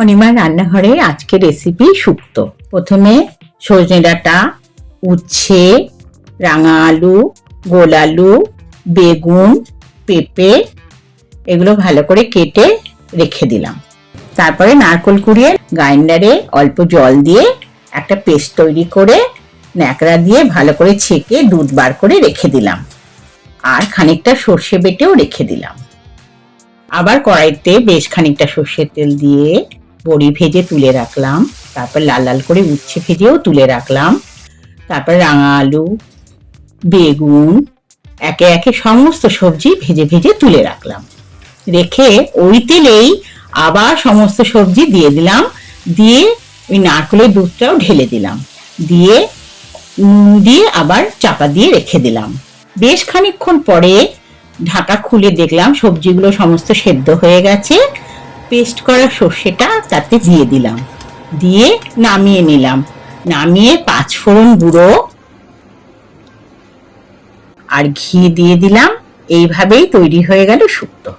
অনিমার রান্নাঘরে আজকে রেসিপি শুক্তো প্রথমে সজনে ডাঁটা, উচ্ছে, রাঙা আলু, গোল আলু, বেগুন, পেঁপে, এগুলো ভালো করে কেটে রেখে দিলাম। তারপরে নারকোল কুড়িয়ে গ্রাইন্ডারে অল্প জল দিয়ে একটা পেস্ট তৈরি করে ন্যাকড়া দিয়ে ভালো করে ছেঁকে দুধ বার করে রেখে দিলাম। আর খানিকটা সর্ষে বেটেও রেখে দিলাম। আবার কড়াইতে বেশ খানিকটা সর্ষের তেল দিয়ে বড়ি ভেজে তুলে রাখলাম, তারপর লাল লাল করে উচ্ছে ভেজেও তুলে রাখলাম, তারপর রাঙা আলু, বেগুন, একে একে সমস্ত সবজি ভেজে ভেজে তুলে রাখলাম। রেখে ওই তেলেই আবার সমস্ত সবজি দিয়ে দিলাম, দিয়ে ওই নারকেলের দুধটাও ঢেলে দিলাম, দিয়ে নুন দিয়ে আবার চাপা দিয়ে রেখে দিলাম। বেশ খানিকক্ষণ পরে ঢাকা খুলে দেখলাম সবজিগুলো সমস্ত সেদ্ধ হয়ে গেছে পেস্ট করা সর্ষেটা তাতে দিয়ে দিলাম। দিয়ে নামিয়ে নিলাম। নামিয়ে পাঁচ ফোড়ন গুঁড়ো আর ঘি দিয়ে দিলাম। এইভাবেই তৈরি হয়ে গেল শুক্তো।